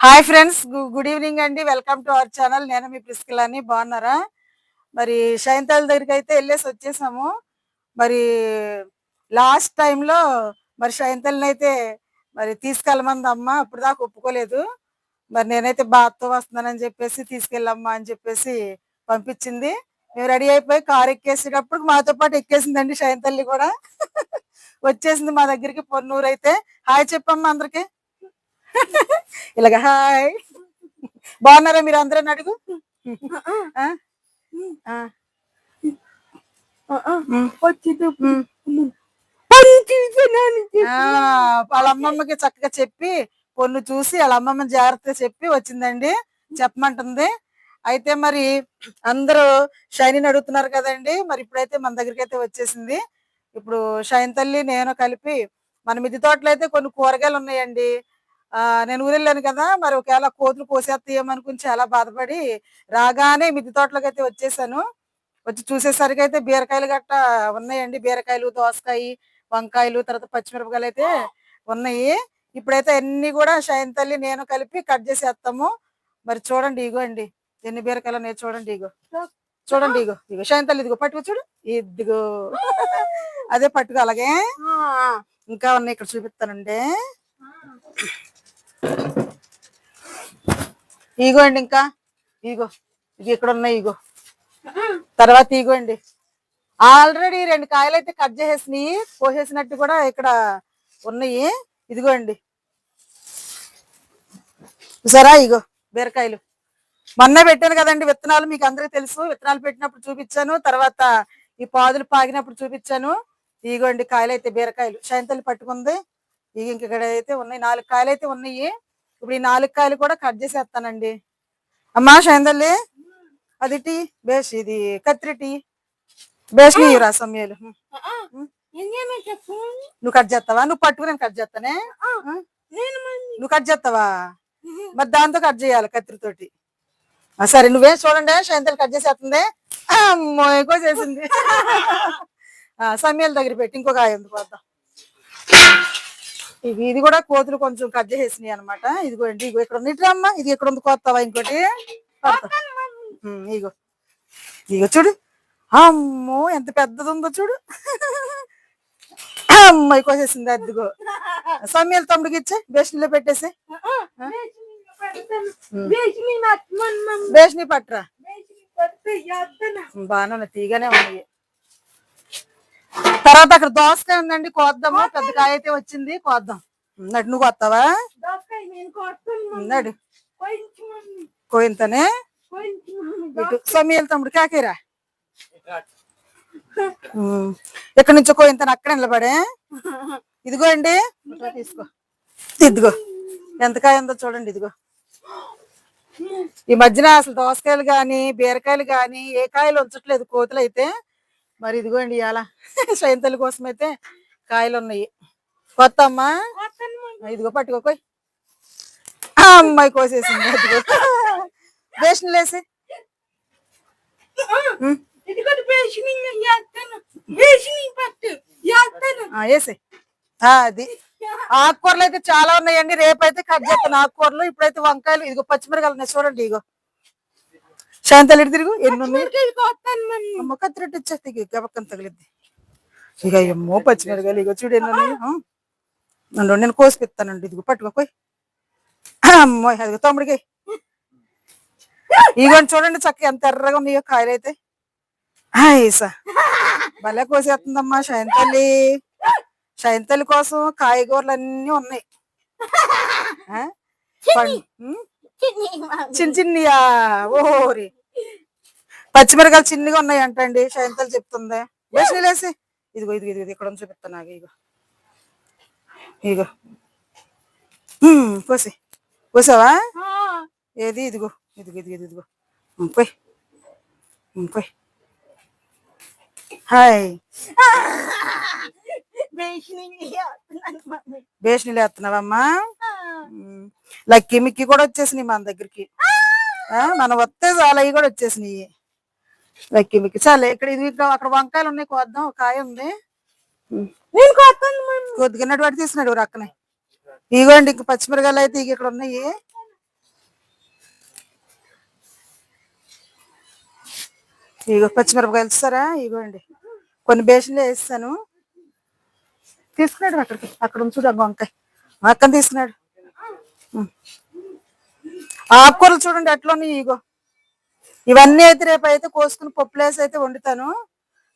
Hi friends good evening అండి. Welcome to our channel. నేను మీ ప్రిస్కిలాని. బాగున్నారా? మరి శైంతాల దగ్గరికి అయితే వెళ్ళేసి వచ్చేసాము. మరి లాస్ట్ టైంలో మరి శైంతల్ని అయితే మరి తీసుకెళ్ళమంది అమ్మ అప్పుడు దాకా ఒప్పుకోలేదు. మరి నేనైతే బాత్తో వస్తున్నానని చెప్పేసి తీసుకెళ్ళమ్మా అని చెప్పేసి పంపించింది. మేము రెడీ అయిపోయి కారు ఎక్కేసేటప్పుడు మాతో పాటు ఎక్కేసిందండి శైంతల్లి కూడా. వచ్చేసింది మా దగ్గరికి పొన్నూరు అయితే. హాయ్ చెప్పమ్మా అందరికి. ఇలాగ హాయ్. బాగున్నారా మీరు అందరూ అడుగు. వాళ్ళ అమ్మమ్మకి చక్కగా చెప్పి పొన్ను చూసి వాళ్ళ అమ్మమ్మ జాగ్రత్తగా చెప్పి వచ్చిందండి. చెప్పమంటుంది. అయితే మరి అందరూ షైని అడుగుతున్నారు కదండి. మరి ఇప్పుడైతే మన దగ్గరికి అయితే వచ్చేసింది. ఇప్పుడు షైన్ తల్లి నేను కలిపి మన మిద్ది తోటలో అయితే కొన్ని కూరగాయలు ఉన్నాయండి. నేను ఊరెళ్ళాను కదా మరి ఒకవేళ కోతులు కోసేస్తాయేమనుకుని చాలా బాధపడి రాగానే మిద్ది తోటలోకి అయితే వచ్చేసాను. వచ్చి చూసేసరికి అయితే బీరకాయలు గట్ట ఉన్నాయండి. బీరకాయలు దోసకాయ వంకాయలు తర్వాత పచ్చిమిరపకాయలు అయితే ఉన్నాయి. ఇప్పుడైతే అన్ని కూడా షైన్ తల్లి నేను కలిపి కట్ చేసేస్తాము మరి చూడండి ఇగో అండి. ఎన్ని బీరకాయలు ఉన్నాయి చూడండి ఇగో. చూడండి ఇగో. ఇగో షైన్ తల్లి ఇదిగో పట్టుకో చూడు. ఇదిగో. అదే పట్టుకో అలాగే. ఇంకా ఉన్నాయి ఇక్కడ చూపిస్తానండి. ఇగో అండి ఇంకా. ఇగో ఇది ఇక్కడ ఉన్నాయి ఇగో. తర్వాత ఇగో అండి ఆల్రెడీ రెండు కాయలు అయితే కట్ చేసేసినాయి కోసేసినట్టు కూడా ఇక్కడ ఉన్నాయి. ఇదిగో అండి చూసారా ఇగో బీరకాయలు. మొన్న పెట్టాను కదండి విత్తనాలు మీకు అందరికీ తెలుసు. విత్తనాలు పెట్టినప్పుడు చూపించాను తర్వాత ఈ పాదులు పాగినప్పుడు చూపించాను. ఇగోండి కాయలు అయితే బీరకాయలు. సాయంత్రం పట్టుకుంది. ఇక ఇంక ఇక్కడ అయితే ఉన్నాయి నాలుగు కాయలు అయితే ఉన్నాయి. ఇప్పుడు ఈ నాలుగు కాయలు కూడా కట్ చేసేస్తానండి అమ్మా శయంతల్లి అది టీ బేష్ ఇది కత్రి టీ. బేష్ నీ రా సమయాలు. నువ్వు కట్ చేస్తావా? నువ్వు పట్టుకు నేను కట్ చేస్తానే? నువ్వు కట్ చేస్తావా? మరి దాంతో కట్ చేయాలి కత్తిరితోటి. ఆ, సరే నువ్వే చూడండి శయంతలు కట్ చేసేస్తుంది ఎక్కువ చేసింది. సమయాల దగ్గర పెట్టి ఇంకొక ఆయ ఉంది పోద్దాం. ఇది ఇది కూడా కోతులు కొంచెం కట్ చేసేసినాయి అనమాట ఇదిగోండి ఇగో ఇక్కడ అమ్మా ఇది ఇక్కడ ఉంది కోస్తావా ఇంకోటి? ఇగో. ఇగో చూడు. అమ్మో ఎంత పెద్దది ఉందో చూడు. అమ్మాయి కోసేసింది అదిగో. సమయాల తమ్ముడికి ఇచ్చే బేషన్లో పెట్టేసి. బేషని పట్రా బాగానే ఉన్నాయి తీగానే ఉన్నాయి. తర్వాత అక్కడ దోసకాయ ఉందండి కోద్దాము. పెద్ద కాయ అయితే వచ్చింది కోద్దాం. నడు నువ్వు కొత్తావా? నడు. కోయింతనే? ఇటు తమ్ముడు కాకేరా. ఇక్కడ నుంచి కోయింతను అక్కడ నిలబడే? ఇదిగో అండి. తీసుకో. ఇదిగో. ఎంత కాయ ఉందో చూడండి ఇదిగో. ఈ మధ్యన అసలు దోసకాయలు గాని బీరకాయలు గాని ఏ కాయలు ఉంచట్లేదు కోతులు అయితే. మరి ఇదిగోండి ఇవాళ శయంతల కోసం అయితే కాయలు ఉన్నాయి కొత్త అమ్మా ఇదిగో పట్టుకోకోయ్ అమ్మాయి కోసేసింది. అదిగో వేసిన లేసి. వేసే అది ఆకుకూరలు అయితే చాలా ఉన్నాయండి. రేపైతే కట్ చేస్తాను. ఆకుకూరలు ఇప్పుడైతే వంకాయలు ఇదిగో పచ్చిమిరకాయలు ఉన్నాయి. చూడండి ఇగో శాంతలు ఇటు తిరుగు ఎన్ని ఉన్నాయి కత్తిరెట్టు ఇచ్చేస్తే ఇక గబక్కన తగిలిద్ది. ఇక అమ్మో పచ్చిమిరకాయలు ఇగో చూడు ఎన్ని ఉన్నాయి? నన్ను నేను కోసిపిస్తానండి ఇదిగో పట్టుకోపోయి అమ్మో అదిగో తమ్ముడికి. ఇగోండి చూడండి చక్క ఎంత ఎర్రగా ఉన్నాయో కాయలు అయితే ఐసా భలే కోసేస్తుందమ్మా శయంతల్లి శయంతల్లి కోసం కాయగూరలు అన్ని ఉన్నాయి? చిన్న. చిన్నయా. పచ్చిమిరకాయలు చిన్నగా ఉన్నాయి అంటండి శయంతలు చెప్తుంది. వేసి లేసి ఇదిగో ఇదిగో ఇదిగో ఇక్కడ చూపిస్తాను. నాకు ఇగో ఇగో కోసి కోసావా ఏది? ఇదిగో ఇదిగో ఇదిగో ఇదిగో. పోయ్. పోయ్. హాయ్. నీళ్ళు వేస్తున్నావమ్మా? లక్కీ మిక్కీ కూడా వచ్చేసినాయి మన దగ్గరికి. మనం వస్తే చాలా అవి కూడా వచ్చేసినాయి. లక్కి మిక్కి చాలా ఇక్కడ ఇది అక్కడ వంకాయలు ఉన్నాయి కోద్దాం కాయ ఉంది. కొద్దిగినట్టు వాటి తీసినాడు రక్కనే ఇవ్వండి ఇంక పచ్చిమిరకాయలు అయితే ఇక ఇక్కడ ఉన్నాయి. ఇగో పచ్చిమిరపకాయలు ఇస్తారా? ఇవ్వండి కొన్ని బేషన్లు వేస్తాను. తీసుకున్నాడు అక్కడికి. అక్కడ ఉంచుడు వంకాయ. అక్కని తీసుకున్నాడు. ఆకుకూరలు చూడండి అట్లోని ఇగో. ఇవన్నీ అయితే రేపు అయితే కోసుకుని పప్పులేసి అయితే వండుతాను.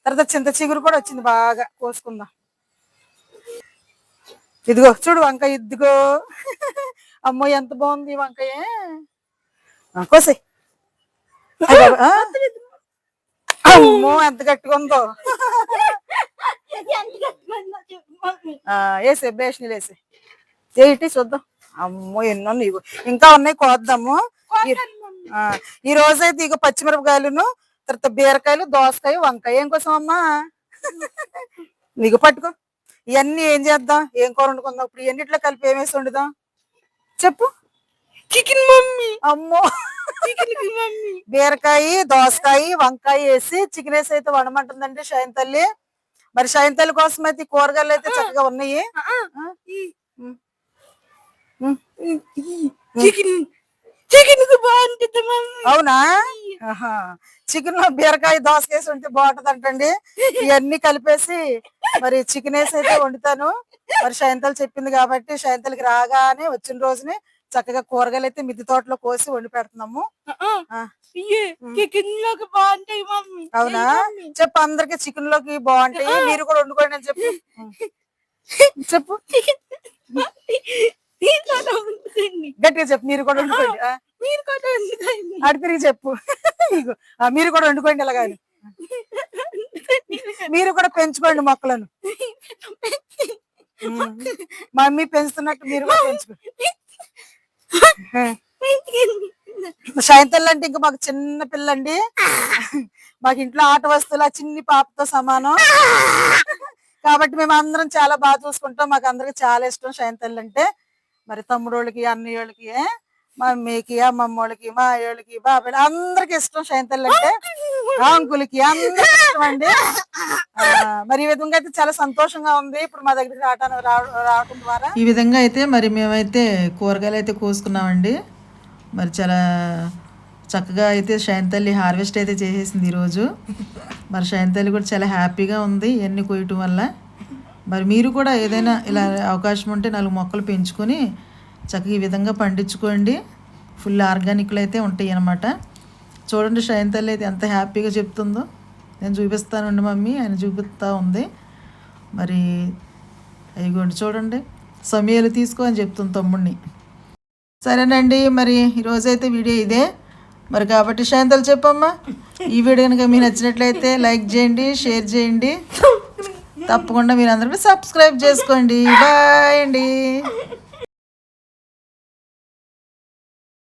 తర్వాత చింత చిగురు కూడా వచ్చింది బాగా కోసుకుందాం. ఇదిగో చూడు వంకాయ ఇదిగో. అమ్మో ఎంత బాగుంది ఈ వంకాయ. ఆ? అమ్మో ఎంత గట్టిగా ఉందో. వేసే బేషనీలు వేసే చేయిటి చూద్దాం. అమ్మో ఎన్నో నీవు. ఇంకా ఉన్నాయి కోద్దాము. ఈ- ఆ, ఈ రోజు అయితే ఇక పచ్చిమిరపకాయలును తర్వాత బీరకాయలు దోసకాయ వంకాయ ఏం కోసం అమ్మా? నీకు పట్టుకో. ఇవన్నీ ఏం చేద్దాం? ఏం కూర వండుకుందాం? ఇప్పుడు ఎన్నిట్లో కలిపి ఏం వేసి వండుదాం? చెప్పు. Chicken mummy. అమ్మో. బీరకాయ దోసకాయ వంకాయ వేసి చికెన్ వేసి అయితే వండమంటుందండి షైన్ తల్లి. మరి షైన్ తల్లి కోసం అయితే కూరగాయలు అయితే చక్కగా ఉన్నాయి. చికెన్ చికెన్కు బాగుంటుంది మమ్మీ అవునా చికెన్లో బీరకాయ దోసకాయ వేసి ఉంటే బాగుంటది అంటండి ఇవన్నీ కలిపేసి మరి చికెన్ వేసి అయితే వండుతాను. మరి షయంతలు చెప్పింది కాబట్టి షయంతలకి రాగానే వచ్చిన రోజుని చక్కగా కూరగాయలు అయితే మిద్దె తోటలో కోసి వండి పెడుతున్నాము. చికెన్లోకి బాగుంటాయి అవునా? చెప్పు అందరికి చికెన్లోకి బాగుంటాయి మీరు కూడా వండుకోండి అని చెప్పు. చెప్పు. గట్టిగా చెప్పు మీరు కూడా వండుకోండి. ఆ, మీరు కూడా వండుకోండి. అటు తిరిగి చెప్పు. మీరు కూడా వండుకోండి అలాగాని మీరు కూడా పెంచుకోండి మొక్కలను. మమ్మీ పెంచుతున్నట్టు మీరు కూడా పెంచుకోండి. సాయంత్రం అంటే ఇంకా మాకు చిన్న పిల్లండి. మాకు ఇంట్లో ఆట వస్తువులు ఆ చిన్ని పాపతో సమానం. కాబట్టి మేము అందరం చాలా బాగా చూసుకుంటాం. మాకు అందరికి చాలా ఇష్టం సాయంత్రం అంటే. మరి తమ్ముడోళ్ళకి అన్నయ్యోళ్ళకి ఏ, మమ్మీకి అమ్మమ్మోళ్ళకి మా అయ్యోళ్ళకి బాబాయ్ అందరికి ఇష్టం సాయంత్రం అంటే. ఆ అంకులకి అందరికి ఇష్టం అండి. మరి ఈ విధంగా అయితే చాలా సంతోషంగా ఉంది. ఇప్పుడు మా దగ్గరికి రావటానికి రావటం ద్వారా. ఈ విధంగా అయితే మరి మేమైతే కూరగాయలు అయితే కోసుకున్నామండి. మరి చాలా చక్కగా అయితే శయంతల్లి హార్వెస్ట్ అయితే చేసేసింది ఈరోజు. మరి శయంతల్లి కూడా చాలా హ్యాపీగా ఉంది. ఇవన్నీ కోయటం వల్ల. మరి మీరు కూడా ఏదైనా ఇలా అవకాశం ఉంటే నాలుగు మొక్కలు పెంచుకొని చక్కగా ఈ విధంగా పండించుకోండి. ఫుల్ ఆర్గానిక్లు అయితే ఉంటాయి అన్నమాట. చూడండి శయంతల్లి అయితే ఎంత హ్యాపీగా చెప్తుందో. నేను చూపిస్తానండి మమ్మీ ఆయన చూపిస్తూ ఉంది. మరి అయ్యగోండి చూడండి. సమయాలు తీసుకో అని చెప్తుంది తమ్ముడిని సరేనండి మరి ఈరోజైతే వీడియో ఇదే. మరి కాబట్టి శాంతలు చెప్పమ్మా. ఈ వీడియో కనుక మీకు నచ్చినట్లయితే లైక్ చేయండి షేర్ చేయండి. తప్పకుండా మీరు అందరూ సబ్స్క్రైబ్ చేసుకోండి. బాయ్ అండి.